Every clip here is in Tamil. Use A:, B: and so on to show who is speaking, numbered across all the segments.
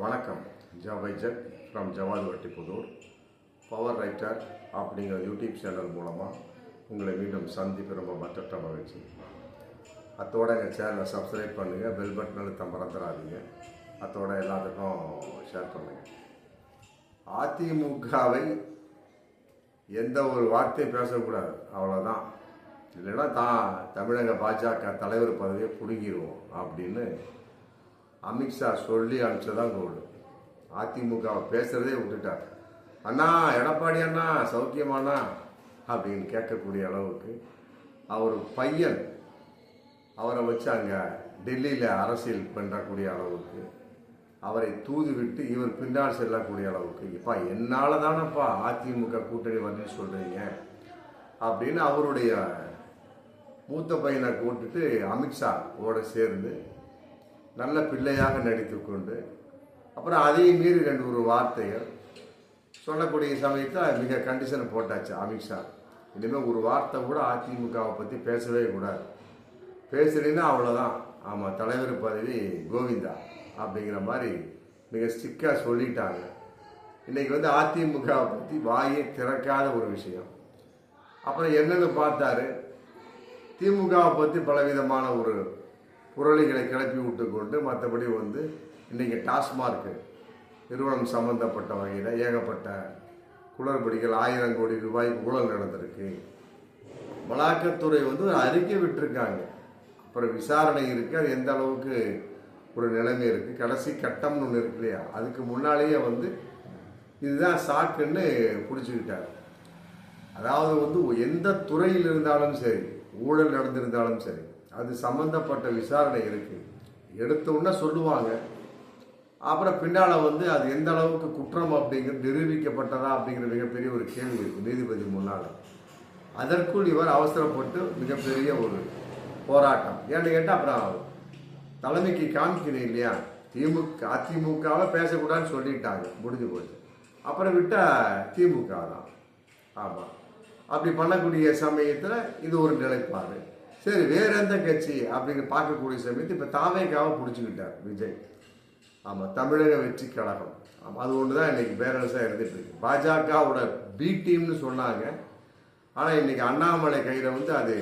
A: வணக்கம். ஜவைஜக் from Javadhu Vattiputhur power writer அப்படிங்கிற யூடியூப் சேனல் மூலமாக உங்களை மீண்டும் சந்திப்பு ரொம்ப மற்ற மகிழ்ச்சி. அத்தோட எங்கள் சேனலை சப்ஸ்கிரைப் பண்ணுங்கள் பெல் பட்டன் அழுத்த மறந்துடாதீங்க. அத்தோட எல்லாத்துக்கும் ஷேர் பண்ணுங்கள் அதிமுகவை எந்த ஒரு வார்த்தையும் பேசக்கூடாது. அவ்வளோதான் இல்லைன்னா தான் தமிழக பாஜக தலைவர் பதவியை பிடுங்கிடுவோம் அப்படின்னு அமித்ஷா சொல்லி அனுப்பிச்சதான் கோல்டு அதிமுக பேசுறதே விட்டுட்டார். அண்ணா எடப்பாடி அண்ணா சௌக்கியமாண்ணா அப்படின்னு கேட்கக்கூடிய அளவுக்கு அவர் பையன் அவரை வச்சு அங்கே டெல்லியில் அரசியல் பண்ணக்கூடிய அளவுக்கு அவரை தூது விட்டு இவர் பின்னால் செல்லக்கூடிய அளவுக்கு இப்பா என்னால் தானப்பா அதிமுக கூட்டணி வந்து சொல்கிறீங்க அப்படின்னு அவருடைய மூத்த பையனை கூட்டுட்டு அமித்ஷா ஓட சேர்ந்து நல்ல பிள்ளையாக நடித்து கொண்டு அப்புறம் அதையும் மீறி ரெண்டு ஒரு வார்த்தைகள் சொல்லக்கூடிய சமயத்தில் மிக கண்டிஷன் போட்டாச்சு அமித்ஷா இனிமேல் ஒரு வார்த்தை கூட அதிமுகவை பற்றி பேசவே கூடாது. பேசுறீங்கன்னா அவ்வளோதான் ஆமாம் தலைவர் பதவி கோவிந்தா அப்படிங்கிற மாதிரி மிக ஸ்டிக்காக சொல்லிட்டாங்க. இன்றைக்கி வந்து அதிமுகவை பற்றி வாயே திறக்காத ஒரு விஷயம். அப்புறம் என்னென்னு பார்த்தாரு திமுகவை பற்றி பலவிதமான ஒரு புரளிகளை கிளப்பி விட்டு கொண்டு மற்றபடி வந்து இன்றைக்கி டாஸ்மார்க்கு நிறுவனம் சம்பந்தப்பட்ட வகையில் ஏகப்பட்ட குளறுபடிகள் ஆயிரம் கோடி ரூபாய் ஊழல் நடந்திருக்கு. மலாக்கத்துறை வந்து ஒரு அறிக்கை விட்டுருக்காங்க. அப்புறம் விசாரணை இருக்கு. அது எந்த அளவுக்கு ஒரு நிலைமை இருக்குது கடைசி கட்டம்னு ஒன்று இருக்கு இல்லையா? அதுக்கு முன்னாலேயே வந்து இதுதான் சாக்குன்னு பிடிச்சிக்கிட்டார் அதாவது வந்து எந்த துறையில் இருந்தாலும் சரி ஊழல் நடந்திருந்தாலும் சரி அது சம்பந்தப்பட்ட விசாரணை இருக்கு. எடுத்தோன்னா சொல்லுவாங்க. அப்புறம் பின்னால் வந்து அது எந்த அளவுக்கு குற்றம் அப்படிங்கிறது நிரூபிக்கப்பட்டதா அப்படிங்கிற மிகப்பெரிய ஒரு கேள்வி இருக்குது நீதிபதி முன்னால். அதற்குள் இவர் அவசரப்பட்டு மிகப்பெரிய ஒரு போராட்டம். ஏன்னு கேட்டால் அப்புறம் தலைமைக்கு காமிக்கணும் இல்லையா? திமுக அதிமுகவை பேசக்கூடாதுன்னு சொல்லிட்டாங்க. முடிஞ்சு போச்சு. அப்புறம் விட்டால் திமுக தான் ஆமாம் அப்படி பண்ணக்கூடிய சமயத்தில் இது ஒரு நிலைப்பாடு. சரி வேற எந்த கட்சி அப்படின்னு பார்க்கக்கூடிய சமயத்தில் இப்போ தாவேக்காவை பிடிச்சிக்கிட்டார் விஜய். ஆமாம் தமிழக வெற்றி கழகம். ஆமாம் அது ஒன்று தான் இன்னைக்கு பேரரசாக இருந்துட்டு இருக்கு. பாஜகவோட பி டீம்னு சொன்னாங்க. ஆனால் இன்னைக்கு அண்ணாமலை கையில் வந்து அது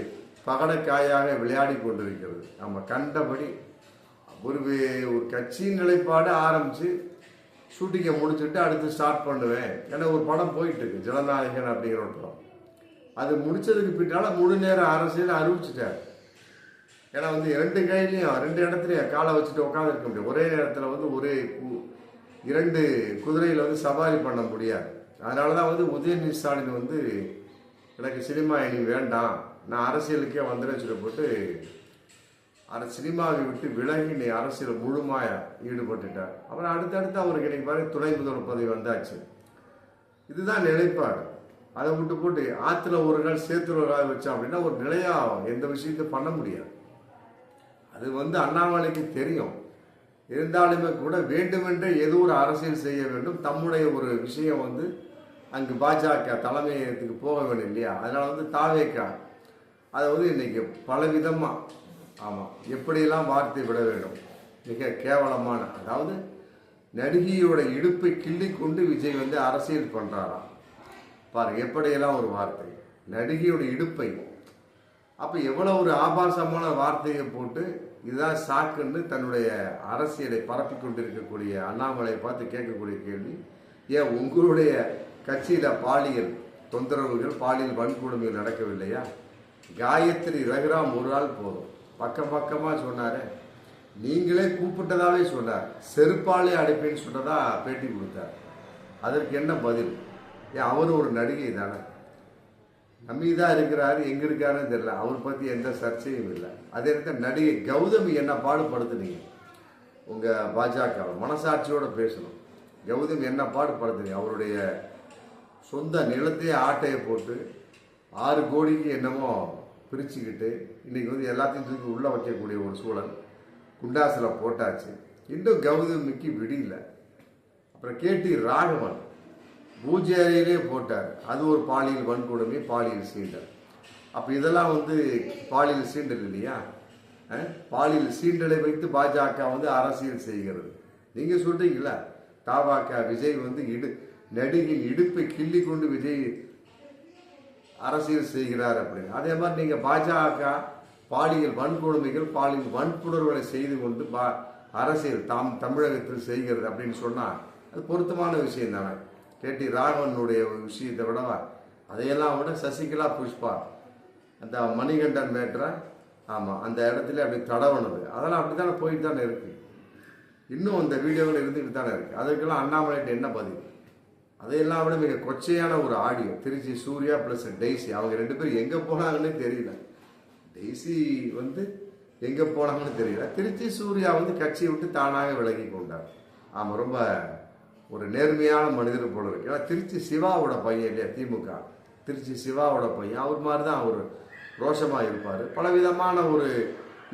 A: பகடக்காயாக விளையாடி கொண்டிருக்கிறது. நம்ம கண்டபடி ஒரு ஒரு கட்சியின் நிலைப்பாடு ஆரம்பித்து ஷூட்டிங்கை முடிச்சுட்டு அடுத்து ஸ்டார்ட் பண்ணுவேன். ஏன்னா ஒரு படம் போயிட்டு இருக்கு. ஜனநாயகன் அப்படிங்கிற ஒரு படம். அது முடிச்சதுக்கு பின்னால் முழு நேர அரசியல் அறிவிச்சிட்டார். ஏன்னா வந்து ரெண்டு கையிலையும் ரெண்டு இடத்துலையும் காலை வச்சுட்டு உட்காந்துருக்க முடியும் ஒரே நேரத்தில் வந்து ஒரே கு- இரண்டு குதிரையில் வந்து சவாரி பண்ண முடியாது. அதனால தான் வந்து உதயநிதி ஸ்டாலின் வந்து எனக்கு சினிமா இனி வேண்டாம் நான் அரசியலுக்கே வந்துடுறேன்னு சொல்லி போட்டு அந்த சினிமாவை விட்டு விலகி நீ அரசியல் முழுமாய ஈடுபட்டுட்டார். அப்புறம் அடுத்தடுத்து அவருக்கு இன்னைக்கு பாரு துணை முதல்வர் பதவி வந்தாச்சு. இதுதான் நிலைப்பாடு. அதை விட்டு போட்டு ஆற்றுல ஒரு நாள் சேர்த்து ஒரு நாள் வச்சோம் அப்படின்னா ஒரு நிலையா எந்த விஷயத்தையும் பண்ண முடியாது. அது வந்து அண்ணாமலைக்கு தெரியும். இருந்தாலுமே கூட வேண்டுமென்றே ஏதோ ஒரு அரசியல் செய்ய வேண்டும். தம்முடைய ஒரு விஷயம் வந்து அங்கு பாஜக தலைமையகத்துக்கு போக வேண்டும் இல்லையா? அதனால் வந்து தாவேக்கா அதை வந்து இன்னைக்கு பலவிதமாக ஆமாம் எப்படியெல்லாம் வார்த்தை விட வேண்டும்? மிக கேவலமான அதாவது நடிகையோட இடுப்பை கிள்ளி கொண்டு விஜய் வந்து அரசியல் பண்ணுறாராம் பாருங்க எப்படியெல்லாம் ஒரு வார்த்தை? நடிகையோட இடுப்பை. அப்போ எவ்வளோ ஒரு ஆபாசமான வார்த்தையை போட்டு இதுதான் சாக்குன்னு தன்னுடைய அரசியலை பரப்பி கொண்டிருக்கக்கூடிய அண்ணாமலையை பார்த்து கேட்கக்கூடிய கேள்வி. ஏன் உங்களுடைய கட்சியில் பாலியல் தொந்தரவுகள் பாலியல் வன்கொடுமைகள் நடக்கவில்லையா? காயத்ரி ரகுராம் ஒரு ஆள் போதும். பக்கம் பக்கமாக சொன்னார். நீங்களே கூப்பிட்டதாகவே சொன்னார். செருப்பாலே அடைப்பேன்னு சொன்னதாக பேட்டி கொடுத்தார். அதற்கு என்ன பதில்? ஏன் அவர் ஒரு நடிகை தானே. நம்பி தான் இருக்கிறாரு எங்க இருக்காருன்னு தெரியல. அவர் பற்றி எந்த சர்ச்சையும் இல்லை. அதே நேரத்தில் நடிகை கௌதமி என்ன பாடுபடுத்துனீங்க? உங்கள் பாஜக மனசாட்சியோட பேசணும். கௌதமி என்ன பாடுபடுத்துனீங்க? அவருடைய சொந்த நிலத்தையே ஆட்டையை போட்டு ஆறு கோடிக்கு என்னமோ பிரிச்சுக்கிட்டு இன்றைக்கி வந்து எல்லாத்தையும் தூக்கி உள்ளே வைக்கக்கூடிய ஒரு சூழல் குண்டாசில் போட்டாச்சு. இன்னும் கௌதமிக்கு விடியல. அப்புறம் கேடி ராகவன் பூஜை அறையிலே போட்டார். அது ஒரு பாலியல் வன்கொடுமை பாலியல் சீண்டல். அப்போ இதெல்லாம் வந்து பாலியல் சீண்டல் இல்லையா? பாலியல் சீண்டலை வைத்து பாஜக வந்து அரசியல் செய்கிறது. நீங்கள் சொல்றீங்களா தாவாக்கா விஜய் வந்து இடு நடிகின் இடுப்பை கிள்ளி கொண்டு விஜய் அரசியல் செய்கிறார் அப்படின்னு. அதே மாதிரி நீங்கள் பாஜக பாலியல் வன்கொடுமைகள் பாலியல் வன்புணர்வுகளை செய்து கொண்டு பா அரசியல் தாம் தமிழகத்தில் செய்கிறது அப்படின்னு சொன்னால் அது பொருத்தமான விஷயம் தானே கேடி ராகவனுடைய ஒரு விஷயத்தை விடவா அதையெல்லாம் விட சசிகலா புஷ்பா. அந்த மணிகண்டன் மேட்ரை ஆமாம் அந்த இடத்துல அப்படி தடவனது. அதெல்லாம் அப்படி தானே போயிட்டு தானே இருக்குது இன்னும் அந்த வீடியோவில் இருந்துகிட்டு தானே இருக்குது அதுக்கெல்லாம் அண்ணாமலைட்டு என்ன பதிவு அதையெல்லாம் விட மிக கொச்சையான ஒரு audio. Trichy Surya plus Daisy அவங்க ரெண்டு பேரும் எங்கே போனாங்கன்னே தெரியல. டெய்ஸி வந்து எங்கே போனாங்கன்னு தெரியல. திருச்சி சூர்யா வந்து கட்சியை விட்டு தானாக விலகி கொண்டார். ஆமாம் ரொம்ப ஒரு நேர்மையான மனிதர் போல இருக்கு. ஏன்னா திருச்சி சிவாவோட பையன் இல்லையா திமுக. திருச்சி சிவாவோட பையன். அவர் மாதிரி தான் அவர் ரோஷமாக இருப்பார். பலவிதமான ஒரு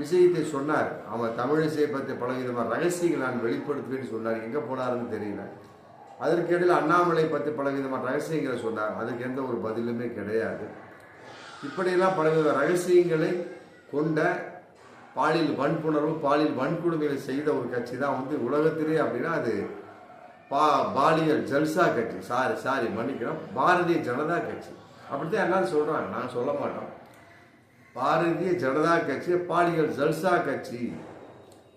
A: விஷயத்தை சொன்னார். அவன் தமிழிசையை பற்றி பலவிதமான ரகசியங்கள் நான் வெளிப்படுத்துவேன்னு சொன்னார். எங்கே போனாருன்னு தெரியல. அதற்கிடையில் அண்ணாமலை பற்றி பலவிதமான ரகசியங்களை சொன்னார். அதுக்கு எந்த ஒரு பதிலுமே கிடையாது. இப்படியெல்லாம் பலவித ரகசியங்களை கொண்ட பாலியல் வன்புணர்வு பாலியல் வன்கொடுமைகளை செய்த ஒரு கட்சி தான் வந்து உலகத்திலே அப்படின்னா அது பா பாலியல் ஜல்சா கட்சி. சாரி சாரி மன்னிக்கிறோம். பாரதிய ஜனதா கட்சி. அப்படித்தான் எல்லாரும் சொல்கிறாங்க நான் சொல்ல மாட்டோம். பாரதிய ஜனதா கட்சி பாலியல் ஜல்சா கட்சி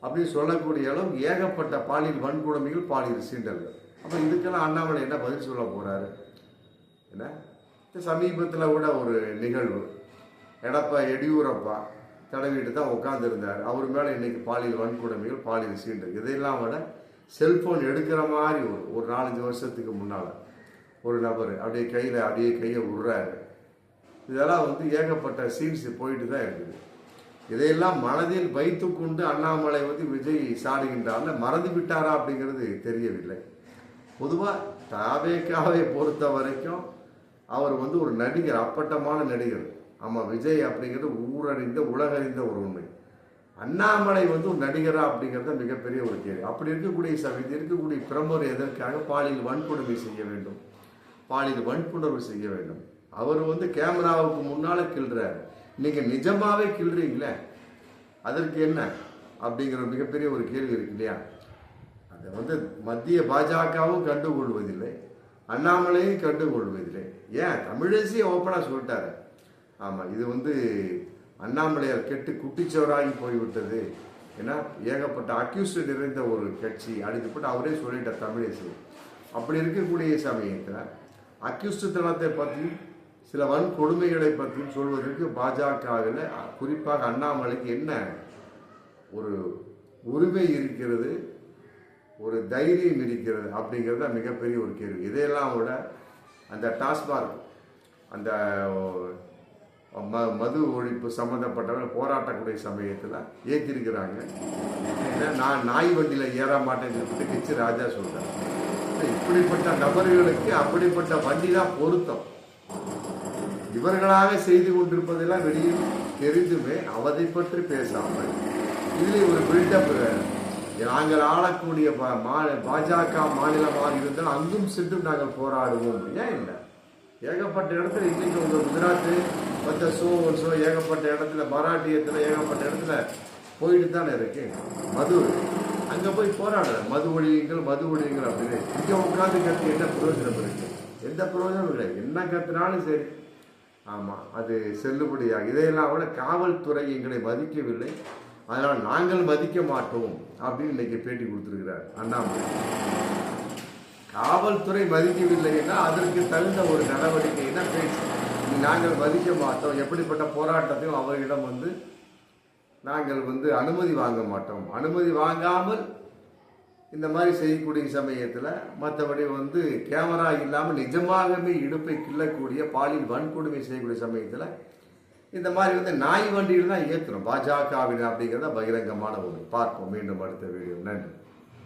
A: அப்படின்னு சொல்லக்கூடிய அளவு ஏகப்பட்ட பாலியல் வன்கொடுமைகள் பாலியல் சீண்டல்கள். அப்போ இதுக்கெல்லாம் அண்ணாமலை என்ன பதில் சொல்ல போகிறாரு என்ன? இந்த சமீபத்தில் கூட ஒரு நிகழ்வு. எடப்பா எடியூரப்பா தடவிட்டு தான் உட்காந்துருந்தார் அவர் மேலே இன்றைக்கி பாலியல் வன்கொடுமைகள் பாலியல் சீண்டல். இதையெல்லாம் விட செல்ஃபோன் எடுக்கிற மாதிரி ஒரு ஒரு நாலஞ்சு வருஷத்துக்கு முன்னால் ஒரு நபர் அப்படியே கையில் அப்படியே கையை விடுறாரு இதெல்லாம் வந்து ஏகப்பட்ட சீன்ஸ் போயிட்டு தான் இருக்குது. இதையெல்லாம் மனதில் வைத்து கொண்டு அண்ணாமலை வந்து விஜய் சாடுகின்றார்ல மறந்து விட்டாரா அப்படிங்கிறது தெரியவில்லை. பொதுவாக தாவேக்காவை பொறுத்த வரைக்கும் அவர் வந்து ஒரு நடிகர் அப்பட்டமான நடிகர். ஆமாம் விஜய் அப்படிங்கிறது ஊரறிந்த உலகறிந்த ஒரு உண்மை. அண்ணாமலை வந்து ஒரு நடிகரா அப்படிங்கிறது மிகப்பெரிய ஒரு கேள்வி. அப்படி இருக்கக்கூடிய சமயத்தில் இருக்கக்கூடிய பிரமுகர் எதற்காக பாலியல் வன்கொடுமை செய்ய வேண்டும்? பாலியல் வன்புணர்வு செய்ய வேண்டும். அவர் வந்து கேமராவுக்கு முன்னால் கிள்றார். நீங்கள் நிஜமாகவே கிள்றீங்களே? அதற்கு என்ன? அப்படிங்கிற மிகப்பெரிய ஒரு கேள்வி இருக்கு இல்லையா? அதை வந்து மத்திய பாஜகவும் கண்டுகொள்வதில்லை. அண்ணாமலையும் கண்டுகொள்வதில்லை. ஏன்? தமிழசி ஓப்பனாக சொல்லிட்டாரு. ஆமாம் இது வந்து அண்ணாமலையார் கெட்டு குட்டிச்சவராகி போய்விட்டது ஏன்னா ஏகப்பட்ட அக்யூஸ்ட் நிறைந்த ஒரு கட்சி அடிக்கப்பட்டு அவரே சொல்லிட்டார் தமிழிசை அப்படி இருக்கக்கூடிய சமயத்தில் அக்யூஸ்டுத்தனத்தை பற்றியும் சில வன்கொடுமைகளை பற்றியும் சொல்வதற்கு பாஜகவில் குறிப்பாக அண்ணாமலைக்கு என்ன ஒரு உரிமை இருக்கிறது ஒரு தைரியம் இருக்கிறது அப்படிங்கிறது தான் மிகப்பெரிய ஒரு கேள்வி. இதையெல்லாம் விட அந்த டாஸ்மார்க் அந்த ம மது ஒழிப்பு சம்மந்தப்பட்டவங்க போராட்டக்கூடிய சமயத்தில் ஏற்றிருக்கிறாங்க ஏன்னா, நான் நாய் வண்டியில் ஏற மாட்டேன்னு சொல்லிட்டு கிச்சு ராஜா சொல்கிறார் இப்படிப்பட்ட நபர்களுக்கு அப்படிப்பட்ட வண்டி தான் பொருத்தம். இவர்களாக செய்து கொண்டிருப்பதெல்லாம் வெளியில் தெரிந்துமே அவதை பற்றி பேசாமல் இதில் ஒரு பில்டப் நாங்கள் ஆளக்கூடிய பா- மா- பாஜக மாநிலமாக இருந்தால் அங்கும் சென்றும் நாங்கள் போராடுவோம். ஏன் இல்லை? ஏகப்பட்ட இடத்துல இன்னைக்கு உங்கள் குஜராத்து மற்ற ஷோ ஒரு ஷோ ஏகப்பட்ட இடத்துல மராட்டியத்தில் ஏகப்பட்ட இடத்துல போயிட்டு தானே இருக்கு. மது அங்கே போய் போராடுற மது ஒழியுங்கள் மது ஒழியுங்கள் அப்படின்னு. இங்கே உட்காந்து கற்று என்ன பிரயோஜனம் இருக்கு? எந்த பிரயோஜனம் இல்லை என்ன கற்றுனாலும் சரி. ஆமாம் அது செல்லுபடியாக. இதையெல்லாம் கூட காவல்துறை எங்களை மதிக்கவில்லை. அதனால் நாங்கள் மதிக்க மாட்டோம் அப்படின்னு இன்னைக்கு பேட்டி கொடுத்துருக்கிறார் அண்ணாமலை. காவல்துறை மதிக்கவில்லைன்னா அதற்கு தகுந்த ஒரு நடவடிக்கை என்ன பேச்சு நாங்கள் மதிக்க மாட்டோம். எப்படிப்பட்ட போராட்டத்தையும் அவர்களிடம் வந்து நாங்கள் வந்து அனுமதி வாங்க மாட்டோம். அனுமதி வாங்காமல் இந்த மாதிரி செய்யக்கூடிய சமயத்தில் மற்றபடி வந்து கேமரா இல்லாமல் நிஜமாகவே இடுப்பை கிள்ளக்கூடிய பாலியல் வன்கொடுமை செய்யக்கூடிய சமயத்தில் இந்த மாதிரி வந்து நாய் வண்டியில் தான் இயக்கணும். பாஜகவின் அப்படிங்கிறத பகிரங்கமான ஒன்று. பார்ப்போம். மீண்டும் அடுத்த வீடியோ நன்றி.